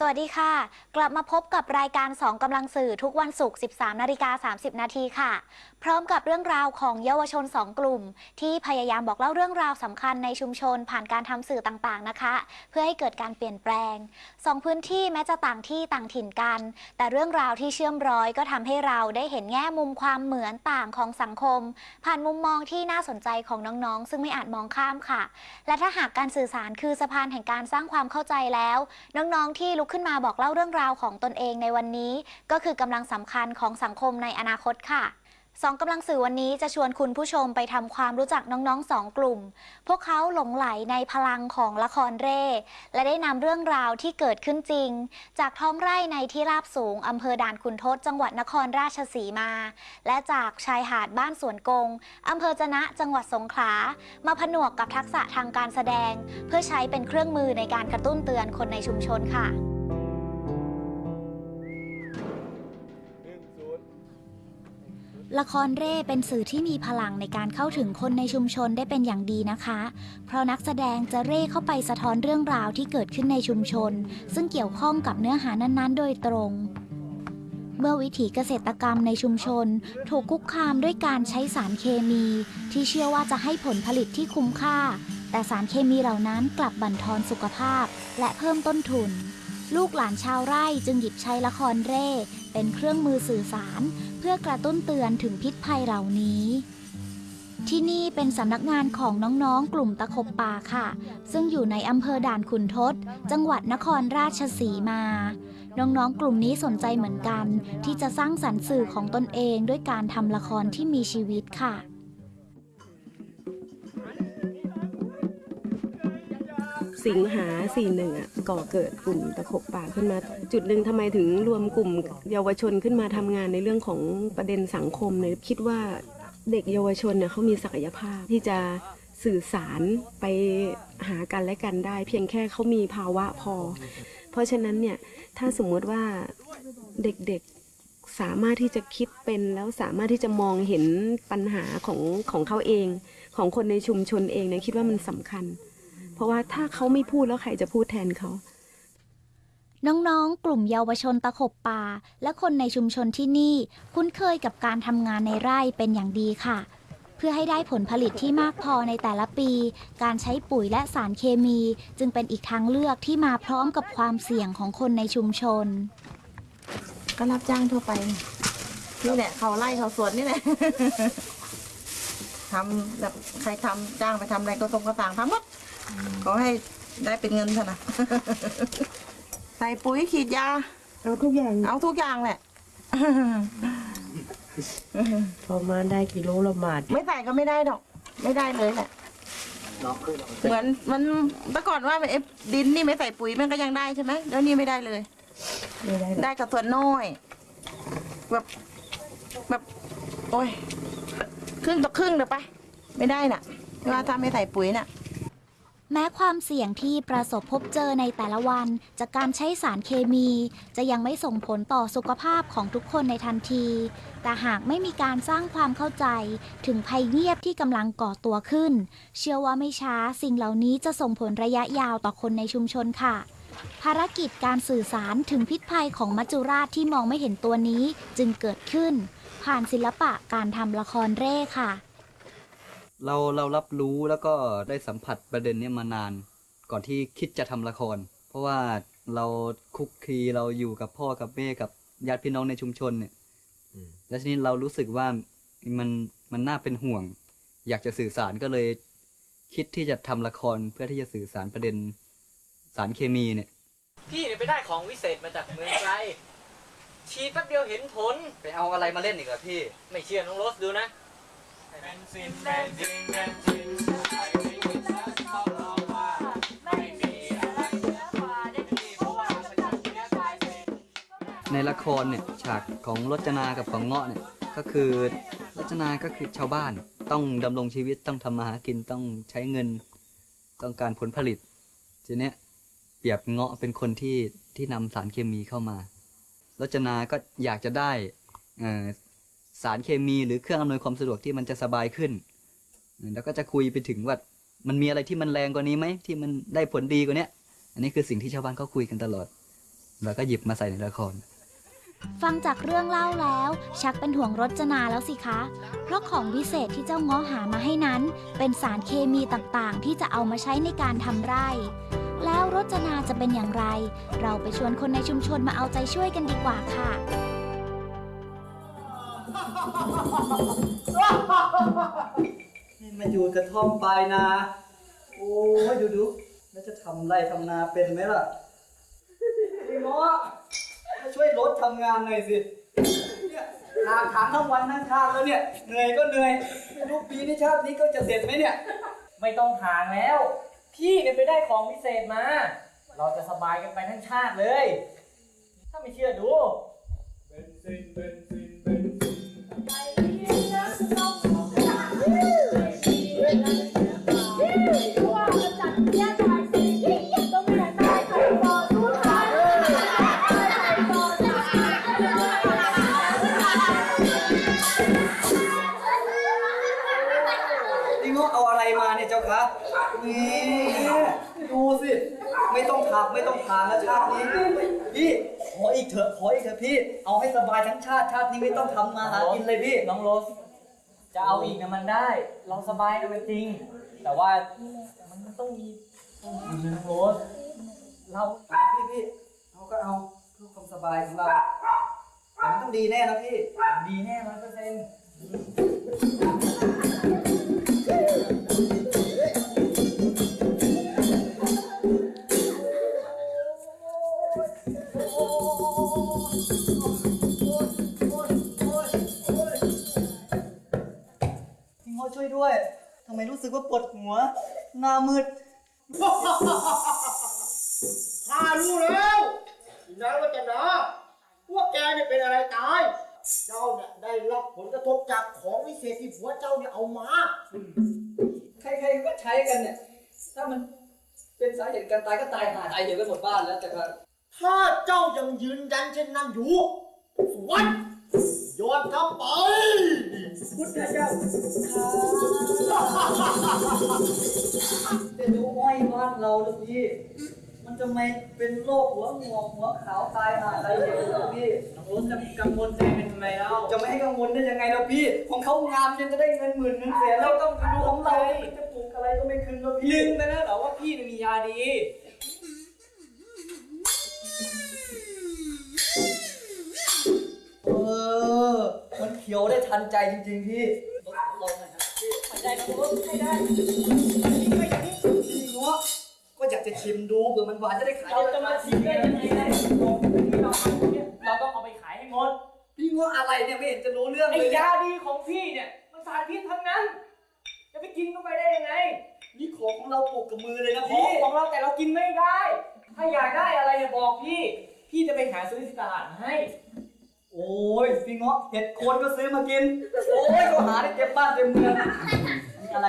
สวัสดีค่ะ กลับมาพบกับรายการ 2 กำลังสื่อทุกวันศุกร์ 13 นาฬิกา 30 นาทีค่ะพร้อมกับเรื่องราวของเยาวชน 2 กลุ่ม ที่พยายามบอกเล่าเรื่องราวสำคัญในชุมชนผ่านการทำสื่อต่างๆนะคะ เพื่อให้เกิดการเปลี่ยนแปลงสองพื้นที่แม้จะต่างที่ต่างถิ่นกัน แต่เรื่องราวที่เชื่อมร้อยก็ทำให้เราได้เห็นแง่มุมความเหมือนต่างของสังคม ผ่านมุมมองที่น่าสนใจของน้องๆ ซึ่งไม่อาจมองข้ามค่ะ และถ้าหากการสื่อสารคือสะพานแห่งการสร้างความเข้าใจแล้ว น้องๆ ที่ลุกขึ้นมาบอกเล่าเรื่องราวของตนเองในวันนี้ ก็คือกำลังสำคัญของสังคมในอนาคตค่ะ สองกำลังสื่อวันนี้จะชวนคุณผู้ชมไปทำความรู้จักน้องๆสองกลุ่ม พวกเขาหลงไหลในพลังของละครเร่ และได้นำเรื่องราวที่เกิดขึ้นจริง จากท้องไร่ในที่ราบสูงอำเภอด่านขุนทดจังหวัดนครราชสีมา และจากชายหาดบ้านสวนกงอำเภอจะนะจังหวัดสงขลา มาผนวกกับทักษะทางการแสดง เพื่อใช้เป็นเครื่องมือในการกระตุ้นเตือนคนในชุมชนค่ะ ละครเร่เป็นสื่อที่มีพลังในการเข้าถึงคนในชุมชนได้เป็นอย่างดีนะคะ เพราะนักแสดงจะเร่เข้าไปสะท้อนเรื่องราวที่เกิดขึ้นในชุมชน ซึ่งเกี่ยวข้องกับเนื้อหานั้นๆ โดยตรง เมื่อวิถีเกษตรกรรมในชุมชน ถูกคุกคามด้วยการใช้สารเคมี ที่เชื่อว่าจะให้ผลผลิตที่คุ้มค่า แต่สารเคมีเหล่านั้นกลับบั่นทอนสุขภาพ และเพิ่มต้นทุน ลูกหลานชาวไร่จึงหยิบใช้ละครเร่ เป็นเครื่องมือสื่อสาร เพื่อกระตุ้นเตือนถึงพิษภัยเหล่านี้ ที่นี่เป็นสำนักงานของน้องๆ กลุ่มตะขบป่าค่ะ ซึ่งอยู่ในอำเภอด่านขุนทด จังหวัดนครราชสีมา น้องๆ กลุ่มนี้สนใจเหมือนกัน ที่จะสร้างสรรค์สื่อของตนเองด้วยการทำละครที่มีชีวิตค่ะ สิงหาสี่หนึ่งอะก่อเกิดกลุ่มตะขบป่าขึ้นมา จุดหนึ่งทำไมถึงรวมกลุ่มเยาวชนขึ้นมาทำงานในเรื่องของประเด็นสังคมเนี่ยคิดว่าเด็กเยาวชนเนี่ยเขามีศักยภาพที่จะสื่อสารไปหากันและกันได้ เพียงแค่เขามีภาวะพอ เพราะฉะนั้นเนี่ยถ้าสมมติว่าเด็กๆสามารถที่จะคิดเป็นแล้วสามารถที่จะมองเห็นปัญหาของของเขาเอง ของคนในชุมชนเองเนี่ยคิดว่ามันสำคัญ เพราะว่าถ้าเขาไม่พูดแล้วใครจะพูดแทนเขาน้องๆ กลุ่มเยาวชนตะขบป่า และคนในชุมชนที่นี่ คุ้นเคยกับการทำงานในไร่เป็นอย่างดีค่ะ เพื่อให้ได้ผลผลิตที่มากพอในแต่ละปี การใช้ปุ๋ยและสารเคมี จึงเป็นอีกทางเลือกที่มาพร้อมกับความเสี่ยงของคนในชุมชน ก็รับจ้างทั่วไป นี่แหละเขาไล่เขาสวนนี่แหละทำแบบใครทำจ้างไปทำอะไรก็ตรงก็ต่างทำหมด ขอให้ได้เป็นเงินเถอะนะ ใส่ปุ๋ยขีดยา เอาทุกอย่างเอาทุกอย่างแหละ พอมาได้กิโลละบาทไม่ใส่ก็ไม่ได้ดอก ไม่ได้เลยแหละเหมือนมันเมื่อก่อนว่าเอฟดินนี่ไม่ใส่ปุ๋ยมันก็ยังได้ใช่ไหมแล้วนี่ไม่ได้เลย ไม่ได้ได้กับส่วนน้อย แบบแบบ โอ้ย ครึ่งต่อครึ่งเดี๋ยวไป ไม่ได้น่ะว่าถ้าไม่ใส่ปุ๋ยน่ะ แม้ความเสี่ยงที่ประสบพบเจอในแต่ละวัน จากการใช้สารเคมี จะยังไม่ส่งผลต่อสุขภาพของทุกคนในทันที แต่หากไม่มีการสร้างความเข้าใจ ถึงภัยเงียบที่กำลังก่อตัวขึ้น เชื่อว่าไม่ช้าสิ่งเหล่านี้จะส่งผลระยะยาวต่อคนในชุมชนค่ะ ภารกิจการสื่อสารถึงพิษภัยของมัจจุราชที่มองไม่เห็นตัวนี้จึงเกิดขึ้น ผ่านศิลปะการทำละครเร่ค่ะ เราเรารับรู้แล้วก็ได้สัมผัสประเด็นเนี้ยมานาน ก่อนที่คิดจะทำละคร เพราะว่าเราคุกคีเราอยู่กับพ่อกับแม่กับญาติพี่น้องในชุมชนเนี่ยแล้วทีนี้เรารู้สึกว่ามันมันน่าเป็นห่วง อยากจะสื่อสารก็เลยคิดที่จะทำละครเพื่อที่จะสื่อสารประเด็นสารเคมีเนี่ย พี่เนี่ยไปได้ของวิเศษมาจากเมืองไกลฉีดแป๊บเดียวเห็นผล ไปเอาอะไรมาเล่นอีกเหรอพี่ ไม่เชื่อน้องโรสดูนะ ในละครเนี่ยฉากของรจนากับของเงาะเนี่ยก็คือรจนาก็คือชาวบ้าน ต้องดำรงชีวิตต้องทำมาหากินต้องใช้เงินต้องการผลผลิตทีเนี้ยเปรียบเงาะเป็นคนที่ที่นำสารเคมีเข้ามา รจนาก็อยากจะได้ สารเคมีหรือเครื่องอำนวยความสะดวกที่มันจะสบายขึ้น แล้วก็จะคุยไปถึงว่ามันมีอะไรที่มันแรงกว่านี้ไหมที่มันได้ผลดีกว่านี้อันนี้คือสิ่งที่ชาวบ้านเขาคุยกันตลอด แล้วก็หยิบมาใส่ในละคร ฟังจากเรื่องเล่าแล้ว ชักเป็นห่วงรจนาแล้วสิคะ เพราะของวิเศษที่เจ้าง้อหามาให้นั้น เป็นสารเคมีต่างๆ ที่จะเอามาใช้ในการทำไร่ แล้วรจนาจะเป็นอย่างไร เราไปชวนคนในชุมชนมาเอาใจช่วยกันดีกว่าค่ะ นี่มาอยู่กระท่อมปลายนา โอ้ยดูดูแล้วจะทำไรทำนาเป็นไหมล่ะพี่หมอมาช่วยรถทำงานหน่อยสิเนี่ยหางถางทั้งวันทั้งชาติแล้วเนี่ยเหนื่อยก็เหนื่อยไม่รู้ปีนี้ชาตินี้ก็จะเสร็จไหมเนี่ย ไม่ต้องหางแล้ว พี่เนี่ยไปได้ของวิเศษมา เราจะสบายกันไปทั้งชาติเลย ถ้าไม่เชื่อดูนี่ งอเอาอะไรมาเนี่ยเจ้าคะนี่ดูสิ ไม่ต้องถักไม่ต้องทางแล้วชาตินี้ พี่ขออีกเถอะขออีกเถอะพี่ เอาให้สบายทั้งชาติชาตินี้ไม่ต้องทำมาหากินเลยพี่ น้องโรส จะเอาอีกนะมันได้ เราสบายกันเป็นจริง แต่ว่ามันต้องมีมีน้องโรสเราพี่พี่เราก็เอาเพื่อความสบายของเราแต่มันต้องดีแน่นะพี่ ดีแน่ร้อยเปอร์เซ็นต์ พี่งอช่วยด้วยทำไมรู้สึกว่าปวดหัว หน้ามืดข้ารู้แล้วนางรัตนาว่าแกเนี่ยเป็นอะไรตาย เจ้าเนี่ยได้รับผลกระทบจากของวิเศษที่ผัวเจ้าเนี่ยเอามา ใครๆก็ใช้กันเนี่ย ถ้ามันเป็นสาเหตุการตายก็ตายหาตายเดียวกันหมดบ้านแล้วแต่ว่าถ้าเจ้ายังยืนยันเช่นนั้นอยู่สวน โยนกลับไปพุทธเจ้าแต่ดูอ้อยบ้านเราลูกพี่ มันจะไม่เป็นโรคหัวงอกหัวขาวตายหาตายเดียวกันลูกพี่น้องโรสจะกังวลใจเป็นทำไมเล่าจะไม่ให้กังวลได้ยังไงล่ะพี่ ของเขางามยังจะได้เงินหมื่นเงินแสนเราต้องดูของเราจะปลูกอะไรก็ไม่ขึ้นแล้วพี่ลืมไปแล้วเหรอว่าพี่มียาดี มันเขียวได้ทันใจจริงๆพี่ลดลงหน่อยนะพี่ไม่ได้นะลดไม่ได้พี่เงาะก็อยากจะชิมดูเผื่อมันหวานจะได้ขายเราจะมาชิมได้ยังไงได้ของที่เราทำเนี่ยเราต้องเอาไปขายให้หมดพี่เงาะอะไรเนี่ยไม่เห็นจะรู้เรื่องไอ้เลยยาดีของพี่เนี่ยมันสารพิษทั้งนั้น จะไปกินเข้าไปได้ยังไงนี่ของของเราปลูกกับมือเลยนะขอพี่งของเราแต่เรากินไม่ได้ ถ้าอยากได้อะไรเนี่ยบอกพี่ พี่จะไปหาซื้อที่ตลาดมาให้ โอ้ยพี่เงาะเห็ดโคนก็ซื้อมากิน โอ้ยก็หาได้เต็มบ้านเต็มเมืองนี่อะไร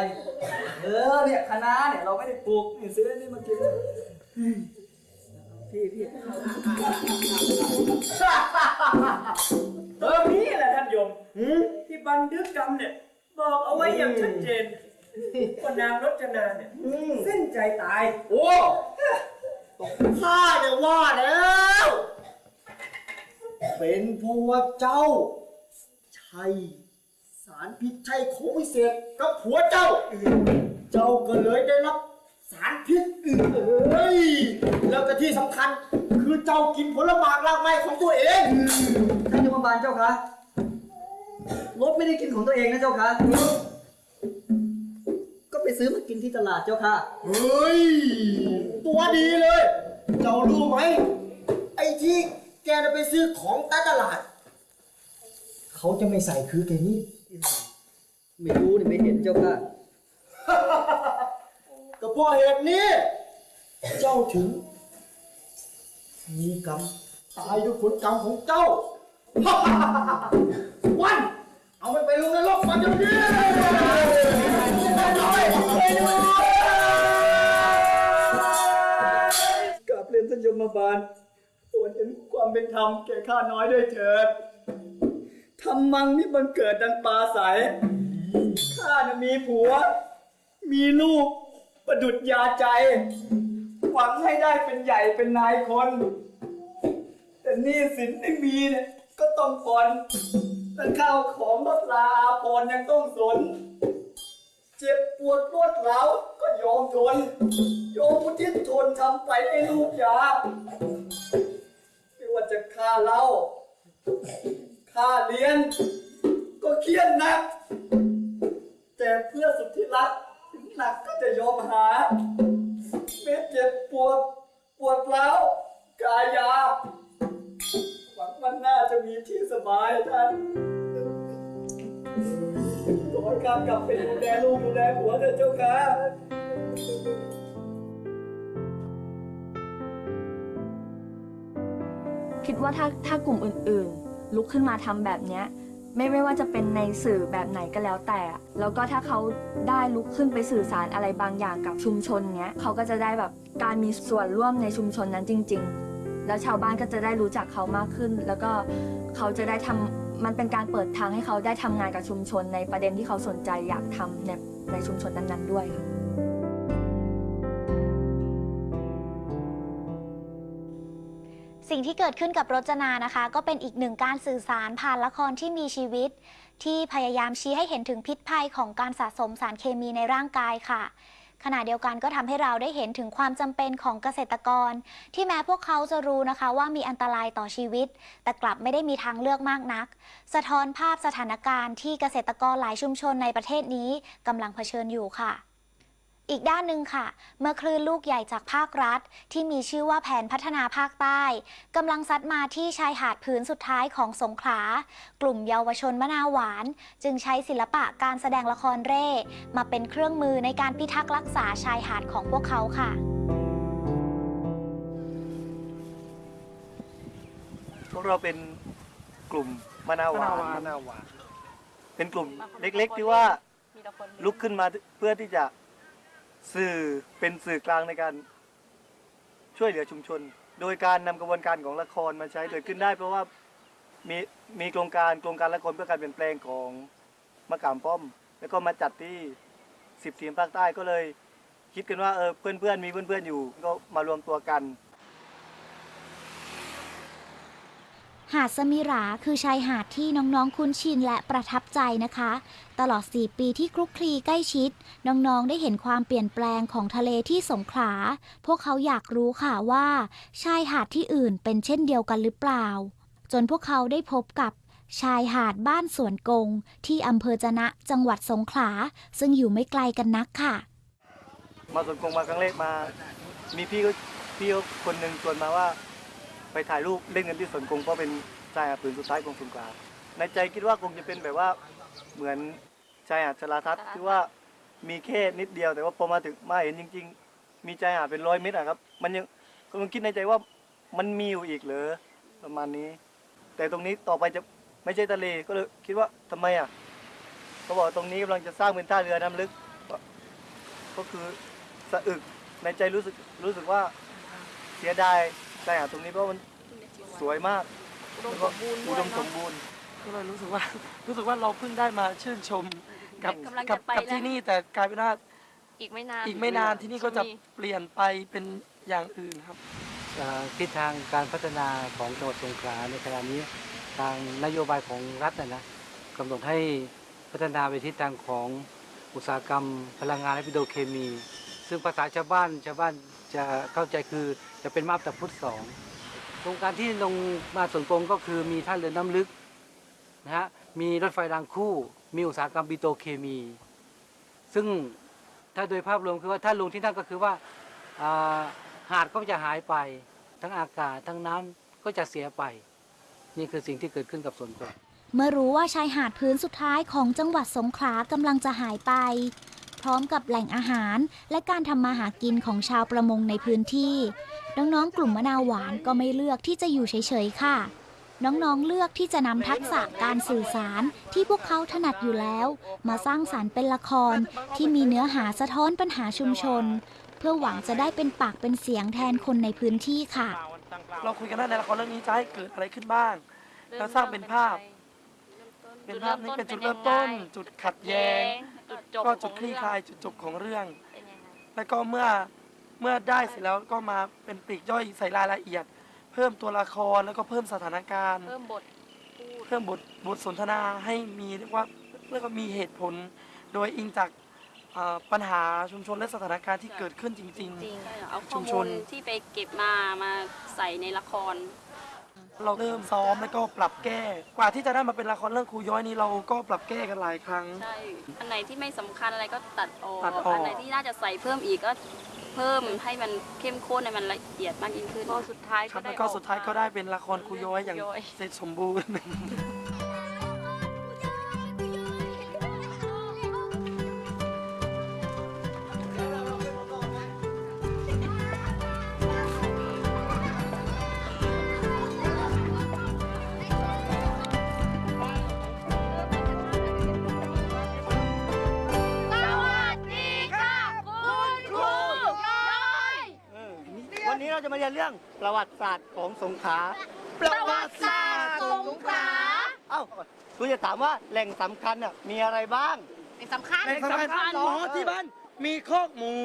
เออเนี่ยคะน้าเนี่ยเราไม่ได้ปลูกนี่ซื้อนี่มากิน พี่พี่เออนี่แหละท่านโยมที่บันทึกกรรมเนี่ย บอกเอาไว้อย่างชัดเจนว่านางรจนาเนี่ยสิ้นใจตาย โอ้ข้าเนี่ยว่าแล้ว เป็นเพราะว่าเจ้า ใช่สารพิษใช่ของวิเศษกับผัวเจ้า เจ้าก็เลยได้รับสารพิษเอ้ยแล้วก็ที่สำคัญ คือเจ้ากินผลหมากรากไม้ของตัวเองท่านยมบาลเจ้าคะรถไม่ได้กินของตัวเองนะเจ้าคะก็ไปซื้อมากินที่ตลาดเจ้าค่ะ เฮ้ย ตัวดีเลย เจ้ารู้ไหม ไอ้ที่แกจะไปซื้อของใต้ตลาด เขาจะไม่ใส่คือแกนี่ ไม่รู้นี่ไม่เห็นเจ้าค่ะ ก็เพราะเหตุนี้ เจ้าถึง มีกรรมตายด้วยผลกรรมของเจ้า วัน เอามันไปลงในโลกมันเดี๋ยวนี้กราบเรียนท่านยมบาล โปรดเห็นความเป็นธรรมแก่ข้าน้อยด้วยเถิดทำมังนี่บังเกิดดังปลาใสข้าน่ะมีผัว มีลูกประดุดยาใจ หวังให้ได้เป็นใหญ่เป็นนายคนหนี้สินไม่มีเนี่ยก็ต้องผ่อนแต่ข้าวของลดลาอาภรยังต้องสน เจ็บปวดรวดร้าวก็ยอมทนยอมอุทิศทนทำไปให้ลูกยาไม่ว่า จะค่าเหล้าค่าเรียนก็เครียดหนัก แต่เพื่อสุดที่รักถึงหนักก็จะยอมหาแม้เจ็บปวดปวดร้าวกายาหวังวันหน้าจะมีที่สบายท่านขอให้ข้ากลับไปดูแลลูกดูแลผัวเถอะเจ้าค่ะ คิดว่าถ้าถ้ากลุ่มอื่นๆ ลุกขึ้นมาทำแบบเนี้ยไม่ไม่ว่าจะเป็นในสื่อแบบไหนก็แล้วแต่ แล้วก็ถ้าเขาได้ลุกขึ้นไปสื่อสารอะไรบางอย่างกับชุมชนเนี้ยเขาก็จะได้แบบการมีส่วนร่วมในชุมชนนั้นจริง ๆ แล้วชาวบ้านก็จะได้รู้จักเขามากขึ้น แล้วก็เขาจะได้ทำมันเป็นการเปิดทางให้เขาได้ทำงานกับชุมชนในประเด็นที่เขาสนใจอยากทำในในชุมชนนั้นๆด้วยค่ะ สิ่งที่เกิดขึ้นกับรจนานะคะ ก็เป็นอีกหนึ่งการสื่อสารผ่านละครที่มีชีวิต ที่พยายามชี้ให้เห็นถึงพิษภัยของการสะสมสารเคมีในร่างกายค่ะ ขณะเดียวกันก็ทำให้เราได้เห็นถึงความจำเป็นของเกษตรกร ที่แม้พวกเขาจะรู้นะคะว่ามีอันตรายต่อชีวิต แต่กลับไม่ได้มีทางเลือกมากนัก สะท้อนภาพสถานการณ์ที่เกษตรกรหลายชุมชนในประเทศนี้กำลังเผชิญอยู่ค่ะ อีกด้านหนึ่งค่ะ เมื่อคลื่นลูกใหญ่จากภาครัฐ ที่มีชื่อว่าแผนพัฒนาภาคใต้กำลังซัดมาที่ชายหาดพื้นสุดท้ายของสงขลา กลุ่มเยาวชนมะนาวหวาน จึงใช้ศิลปะการแสดงละครเร่ มาเป็นเครื่องมือในการพิทักษ์รักษาชายหาดของพวกเขาค่ะพวกเราเป็นกลุ่มมะนาวหวาน มะนาวหวาน เป็นกลุ่มเล็กๆที่ว่าลุกขึ้นมาเพื่อที่จะ สื่อเป็นสื่อกลางในการช่วยเหลือชุมชน โดยการนำกระบวนการของละครมาใช้เกิดขึ้นได้ เพราะว่ามีมีโครงการโครงการละครเพื่อการเปลี่ยนแปลงของมะขามป้อม แล้วก็มาจัดที่สิบทีมภาคใต้ก็เลย คิดกันว่าเออเพื่อนๆมีเพื่อนๆอยู่ ก็มารวมตัวกัน หาดสมิราคือชายหาดที่น้องๆคุ้นชินและประทับใจนะคะ ตลอด 4 ปีที่คลุกคลีใกล้ชิด น้องๆ ได้เห็นความเปลี่ยนแปลงของทะเลที่สงขลา พวกเขาอยากรู้ค่ะว่า ชายหาดที่อื่นเป็นเช่นเดียวกันหรือเปล่า จนพวกเขาได้พบกับชายหาดบ้านสวนกง ที่อำเภอจะนะจังหวัดสงขลา ซึ่งอยู่ไม่ไกลกันนักค่ะ มาสวนกงมาครั้งแรกมา มีพี่ก็พี่คนหนึ่งชวนมาว่า ไปถ่ายรูปเล่นกันที่สวนกงเพราะเป็นชายหาดผืนสุดท้ายของสงขลาในใจคิดว่าคงจะเป็นแบบว่าเหมือนชายหาดชลาทัศน์ที่ว่ามีแค่นิดเดียวแต่ว่าพอมาถึงมาเห็นจริง ๆ มีชายหาดเป็นร้อยเมตรอะครับ มันยังก็มันคิดในใจว่ามันมีอยู่อีกเหรอประมาณนี้ แต่ตรงนี้ต่อไปจะไม่ใช่ทะเลก็เลยคิดว่าทำไมอะเขาบอกว่าตรงนี้กำลังจะสร้างเป็นท่าเรือน้ำลึก ก็คือสะอึกในใจรู้สึกรู้สึกว่าเสียดาย ชายหาดตรงนี้เพราะมันสวยมากแล้วก็อุดมสมบูรณ์ก็เลยรู้สึกว่ารู้สึกว่าเราเพิ่งได้มาชื่นชมกับกำลังกัจะไปกับแล้ว ที่นี่แต่กลายเป็นว่าอีกไม่นานอีกไม่นานที่นี่ก็จะมีเปลี่ยนไปเป็นอย่างอื่นครับอ่าทิศทางการพัฒนาของจังหวัดสงขลาในขณะนี้ทางนโยบายของรัฐนะนะกำหนดให้พัฒนาไปทิศทางของอุตสาหกรรมพลังงานและปิโตรเคมี ซึ่งภาษาชาวบ้านชาวบ้าน จะเข้าใจคือจะเป็นมาบตาพุทธสองโครงการที่ลงมาสวนกงก็คือมีท่าเรือน้ำลึกนะฮะมีรถไฟรางคู่ มีอุตสาหกรรมปิโตรเคมี ซึ่งถ้าโดยภาพรวมคือว่าถ้าลงที่นั่นก็คือว่าาหาดก็จะหายไปทั้งอากาศทั้งน้ำก็จะเสียไป นี่คือสิ่งที่เกิดขึ้นกับส่วนกงเมื่อรู้ว่าชายหาดพื้นสุดท้ายของจังหวัดสงขลากำลังจะหายไป พร้อมกับแหล่งอาหารและการทำมาหากินของชาวประมงในพื้นที่ น้องๆ กลุ่มมะนาวหวานก็ไม่เลือกที่จะอยู่เฉยๆ ค่ะ น้องๆ เลือกที่จะนำทักษะการสื่อสารที่พวกเขาถนัดอยู่แล้ว มาสร้างสารรค์เป็นละครที่มีเนื้อหาสะท้อนปัญหาชุมชน เพื่อหวังจะได้เป็นปากเป็นเสียงแทนคนในพื้นที่ค่ะ เราคุยกันว่าในละครเรื่องนี้จะให้เกิดอะไรขึ้นบ้าง แล้วสร้างเป็นภาพ เป็นภาพนี้เป็นจุดเริ่มต้น จุดขัดแย้ง จุดจบก็ขจุอดงคลี่เรื่องคลายจุดจบของเรื่อง เป็นยังไงแล้วก็เมื่อเมื่อได้เสร็จแล้วก็มาเป็นปลีกย่อยใส่รายละเอียด เพิ่มตัวละครแล้วก็เพิ่มสถานการณ์ เพิ่มบทเพิ่มบทบทสนทนาให้มีเรียกว่าเรียกว่ามีเหตุผล โดยอิงจากเอ่อปัญหาชุมชนและสถานการณ์ที่เกิดขึ้นจริง จริงเอาข้ชุอมชมูน ลที่ไปเก็บมามาใส่ในละครๆ เราเริ่มซ้อมแล้วก็ปรับแก้ กว่าที่จะได้มาเป็นละครเรื่องครูย้อยนี้เราก็ปรับแก้กันหลายครั้ง ใช่ อันไหนที่ไม่สำคัญอะไรก็ตัดออก ตัดออก อันไหนที่น่าจะใส่เพิ่มอีกก็เพิ่มให้มันเข้มข้นให้มันละเอียดมากยิ่งขึ้นก็สุดท้ายครับแล้วก็สุดท้ายก็ได้เป็นละครครูย้อยอย่างเสร็จสมบูรณ์ส ประวัติศาสตร์ของสงขลาประวัติศาสตร์สงขลาเอ้าคุณจะถามว่าแหล่งสำคัญน่ะมีอะไรบ้างเป็นสำคัญในสำคัญอ๋อที่บ้านมีคอกหมู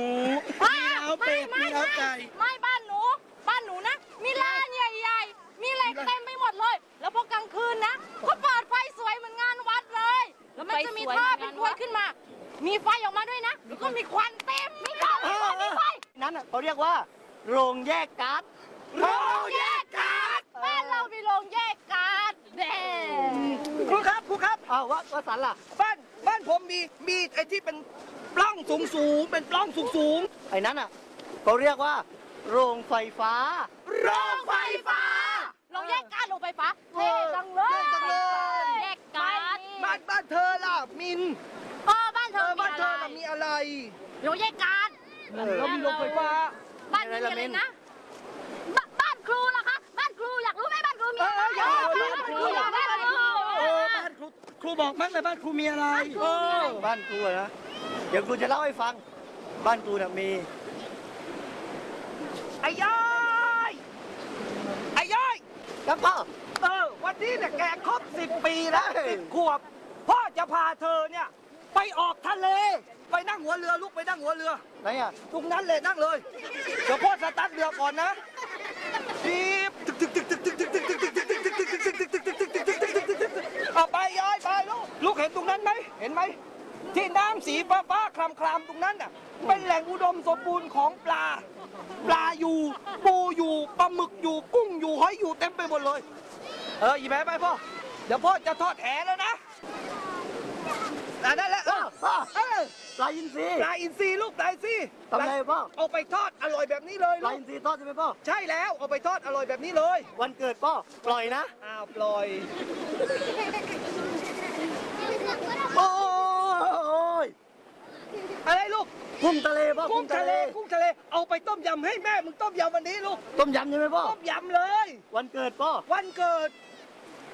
มีเล้าเป็ดมีเล้าไก่ไม่บ้านหนูบ้านหนูนะ มีร้านใหญ่ๆ มีเหล็กเต็มไปหมดเลย แล้วพอกลางคืนนะเขาเปิดไฟสวยเหมือนงานวัดเลย แล้วมันจะมีท่อเป็นพวยขึ้นมา มีไฟออกมาด้วยนะแล้วก็มีควันเต็มมีไฟมีไฟมีไฟนั้นน่ะเขาเรียกว่าโรงแยกก๊าซ โรงแยกก๊าซบ้านเรามีโรงแยกก๊าซแด่ครูครับครูครับอ้าวว่าว่าสันล่ะ บ้านบ้านผมมีมีไอ้ที่เป็นปล้องสูงสูงๆเป็นปล้องสูงสูงไอ้นั้นอะเขาเรียกว่า โรงไฟฟ้าๆโรงไฟฟ้า โรงแยกก๊าซโรงไฟฟ้าเท่จังเลยเท่จังเลย แยกก๊าซบ้านบ้านเธอล่ะมินเออบ้านเธเอออมีบ้านอะเธไรอน่ะมีอะไร โรงแยกก๊าซแล้วมีโรงไฟฟ้า บ้านนี้มีอะไรนะบบ้าน ครูล่ะคะ บ้านครูอยากรู้ไหมบ้านครูมีอะไรเอออยากรู้บ้านครูอกบ้านครูเออบ้านครูครูบอกมั้งเลยบ้านครูมีอะไรเออบ้านครูอะนะ เดี๋ยวครูจะเล่าให้ฟัง บ้านครูน่ะมี ไอ้ย้อยไอ้ย้อยแล้วก็เออ วันนี้เนี่ยแกครบสิบปีแล้วสิบขวบ พ่อจะพาเธอเนี่ย ไปออกทะเล ไปนั่งหัวเรือลูกไปนั่งหัวเรือ ไหนอะ ตรงนั้นเลยนั่งเลย เดี๋ยวพ่อสตาร์ทเรือก่อนนะ เอาไปย้อยไปลูกลูกเห็นตรงนั้นไหมเห็นไหมที่น้ำสีฟ้าฟ้าคลำคลำตรงนั้นน่ะเป็นแหล่งอุดมสมบูรณ์ของปลา ปลาอยู่ปูอยู่ปลาหมึกอยู่กุ้งอยู่หอยอยู่เต็มไปหมดเลย เอออีแม่ไปพ่อเดี๋ยวพ่อจะทอดแหแล้วนะอะได้แล้ว ปลาอินทรีปลาอินทรีลูกปลาอินทรีทำไงพ่อเอาไปทอดอร่อยแบบนี้เลยปลาลูอิกนทรีทอดใช่ไหมพ่อใช่แล้วเอาไปทอดอร่อยแบบนี้เลย วันเกิดพ่อปล่อยนะอ้าวปล่อยโอ้ยอะไรลูกกุ้งทะเลพ่อกุ้งทะเลกุ้งทะเลเอาไปต้มยำให้แม่มึงต้มยำวันนี้ลูกต้มยำใช่ไหมพ่อต้มยำเลย วันเกิดพ่อวันเกิดป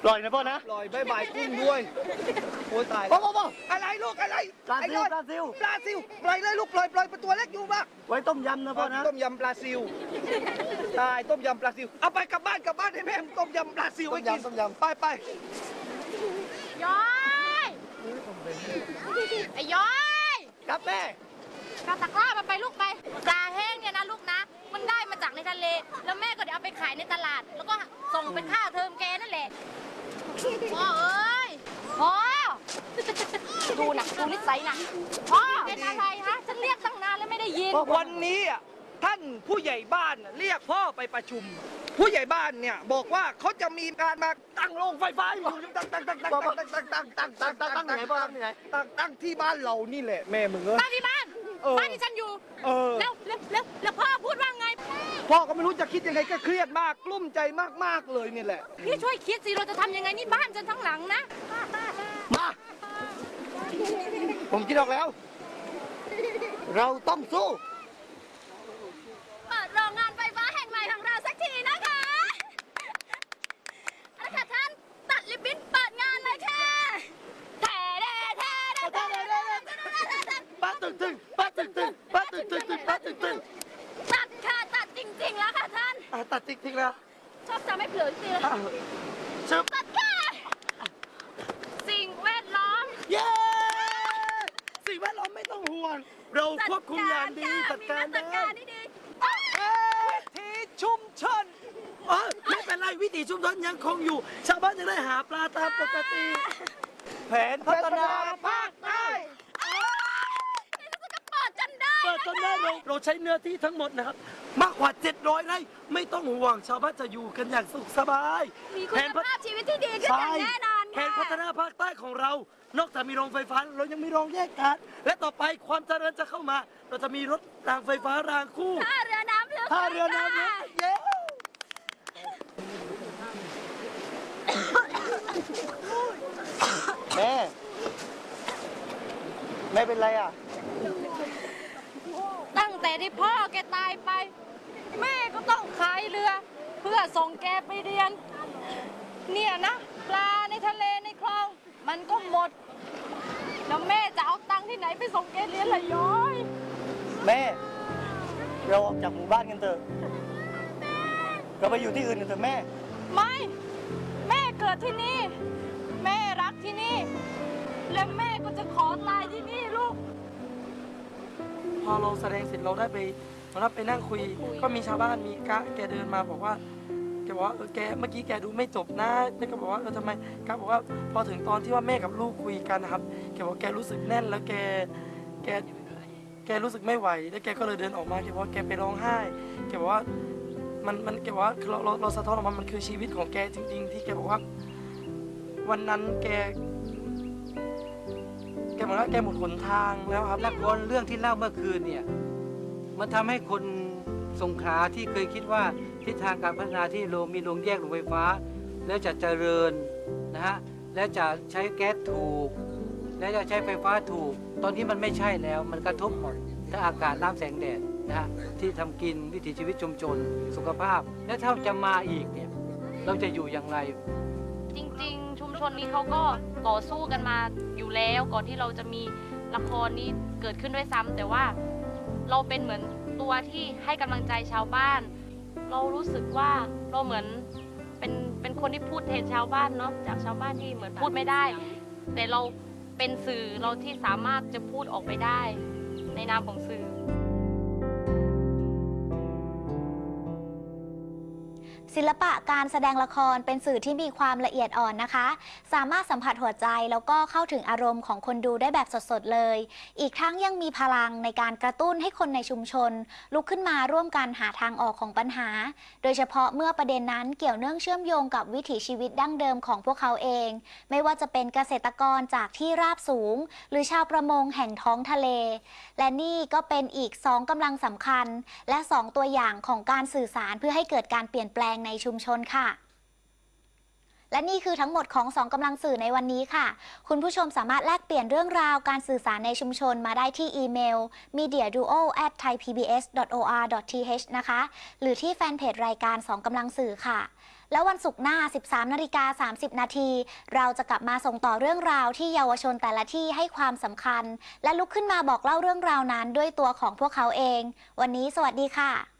ล่อยนะพ่อนะปล่อยบายบายกุ้งด้วยโอ้ยตายพ่แล้อวพ่อพ่ออะไรลูกอะไรปลาไอ้ซิน้วอยปลาซิวปลาซิวปล่อยเลยลูกปล่อยปล่อยเป็นตัวเล็กอยู่บ้างไว้ต้มยำนะพ่อนะต้มยำปลาซิวตายต้มยำปลาซิวเอาไปกลับบ้านกลับบ้านให้แม่มึงต้มยำปลาซิวไว้กินต้มยำไปไปย้อยไอ้ย้อยครับแม่กาตะกร้ามันไปลูกไปปลาแห้งเนี่ยนะลูกนะ มันได้มาจากในทะเล แล้วแม่ก็เดี๋ยวเอาไปขายในตลาด แล้วก็ส่งเป็นค่าเทอมแกนั่นแหละ พ่อเอ้ยพ่อดูหนักดูนิสัยหนักพ่อเป็นอะไรฮะฉันเรียกตั้งนานแล้วไม่ได้ยินวันนี้อะท่านผู้ใหญ่บ้านน่ะเรียกพ่อไปประชุม ผู้ใหญ่บ้านเนี่ยบอกว่าเขาจะมีการมาตั้งโรงไฟฟ้าอยู่ตั้งตั้งตั้งตั้งตั้งตั้งตั้งตั้งตั้งตั้งตั้งไหนพ่อตั้งไหนตั้งตั้งที่บ้านเรานี่แหละแม่มึงเอ้ยบ้านที่บ้านเออบ้านที่ฉันอยู่เออแล้วแล้วแล้วแล้วพ่อพูดว่าไง พ่อก็ไม่รู้จะคิดยังไงก็เครียดมากกลุ้มใจมากๆเลยนี่แหละ พี่ช่วยคิดสิเราจะทำยังไงนี่บ้านฉันทั้งหลังนะ มา ผมคิดออกแล้ว เราต้องสู้ เปิดโรงงานไฟฟ้าแห่งใหม่ของเราสักทีนะคะเอาละค่ะท่านตัดลิบบิ้นเปิดงานเลยค่ะแท่แท่แท่แท่แท่แท่ ป้าตึงตึงป้าตึงตึงป้าตึงตึงตึงป้าตึงตึง ตัดค่ะตัดจริงๆแล้วค่ะท่าน อะ ตัดติ๊กติ๊กแล้วชอบจำไม่เผลอจริงอะชึบตัดค่ะสิ่งแวดล้อม เย้ สิ่งแวดล้อมไม่ต้องห่วง เราควบคุมอย่างดีจัดการจัดได้การได้ดีวิถีชุมชนอะวิถีชุมชนยังคงอยู่ ชาวบ้านยังได้หาปลาตามปกติ แผนพัฒนาภาคใต้เปิดจนได้เปิดจนได้เราเราใช้เนื้อที่ทั้งหมดนะครับ มากกว่า 700ไร่ไม่ต้องห่วงชาวบ้านจะอยู่กันอย่างสุขสบายมีคุณภาพชีวิตที่ดีขึ้นอย่างแน่นอนแผค่ะนพัฒนาภาคใต้ของเรา นอกจากมีโรงไฟฟ้าเรายังมีโรงแยกก๊าซและต่อไปความเจริญจะเข้ามา เราจะมีรถรางไฟฟ้ารางคู่ท่าเรือน้ำลึกท่าเรือน้ำลึกเย้แม่ไม่เป็นไรอะตั้ง แต่ที่พ่อแกตายไป แม่ก็ต้องขายเรือ เพื่อส่งแกไปเรียน เนี่ยนะ ปลาในทะเลในคลอง มันก็หมด แล้วแม่จะเอาตังค์ที่ไหนไปส่งแกเรียนล่ะย้อย แม่ เราออกจากหมู่บ้านกันเถอะ เราไปอยู่ที่อื่นกันเถอะแม่ ไม่ แม่เกิดที่นี่ แม่รักที่นี่ และแม่ก็จะขอตายที่นี่ลูกพ อเราแสดงเสร็จเราได้ไปเราได้ไปนั่งคุย ก็มีชาวบ้านมีกะแกเดินมาบอกว่าแกบอกว่าเออแกเมื่อกี้แกดูไม่จบนะแม่ก็บอกว่าเออทำไมกะบอกว่าพอถึงตอนที่ว่าแม่กับลูกคุยกันนะครับแกบอกแกรู้สึกแน่นแล้วแกแกแกรู้สึกไม่ไหว แล้วแกก็เลยเดินออกมาแกบอกว่าแกไปร้องไห้แกบอกว่ามันมันแกบอกว่าเราเราเราสะท้อนออกมามันคือชีวิตของแกจริง ๆ ที่แกบอกว่า วันนั้นแก กบอกว่าแกหมดหนทางแล้วครับและครเรื่องที่เล่าเมื่อคืนเนี่ยมันทำให้คนสงขลาที่เคยคิดว่าทิศทางการพัฒนาที่โรมีโรงแยกโรงไฟฟ้า แล้วจะเจริญนะฮะแล้วจะใช้แก๊สถูก แล้วจะใช้ไฟฟ้าถูก ตอนนี้มันไม่ใช่แล้วมันกระทบหมดทั้งอากาศน้ำแสงแดดนะฮะที่ทำกินวิถีชีวิตชุมชน สุขภาพ และถ้าจะมาอีกเนี่ยเราจะอยู่อย่างไร จริง ๆ ชุมชนนี้เขาก็ ต่อสู้กันมาอยู่แล้วก่อนที่เราจะมีละครนี้เกิดขึ้นด้วยซ้ำแต่ว่าเราเป็นเหมือนตัวที่ให้กำลังใจชาวบ้าน เรารู้สึกว่าเราเหมือนเป็นเป็นคนที่พูดแทนชาวบ้านเนาะจากชาวบ้านที่เหมือนพูดไม่ได้ แต่เราเป็นสื่อเราที่สามารถจะพูดออกไปได้ ในนามของสื่อ ศิลปะการแสดงละครเป็นสื่อที่มีความละเอียดอ่อนนะคะ สามารถสัมผัสหัวใจแล้วก็เข้าถึงอารมณ์ของคนดูได้แบบสดๆเลย อีกทั้งยังมีพลังในการกระตุ้นให้คนในชุมชน ลุกขึ้นมาร่วมกันหาทางออกของปัญหา โดยเฉพาะเมื่อประเด็นนั้นเกี่ยวเนื่องเชื่อมโยงกับวิถีชีวิตดั้งเดิมของพวกเขาเอง ไม่ว่าจะเป็นเกษตรกรจากที่ราบสูง หรือชาวประมงแห่งท้องทะเล และนี่ก็เป็นอีก2กำลังสำคัญ และ2ตัวอย่างของการสื่อสารเพื่อให้เกิดการเปลี่ยนแปลงในชุมชนค่ะ และนี่คือทั้งหมดของ2กำลังสื่อในวันนี้ค่ะ คุณผู้ชมสามารถแลกเปลี่ยนเรื่องราวการสื่อสารในชุมชนมาได้ที่อีเมล mediaduo at thaipbs.or.th นะคะ หรือที่แฟนเพจรายการ2กำลังสื่อค่ะแล้ววันศุกร์หน้า 13 นาฬิกา 30 นาที เราจะกลับมาส่งต่อเรื่องราวที่เยาวชนแต่ละที่ให้ความสำคัญ และลุกขึ้นมาบอกเล่าเรื่องราวนั้นด้วยตัวของพวกเขาเอง วันนี้สวัสดีค่ะ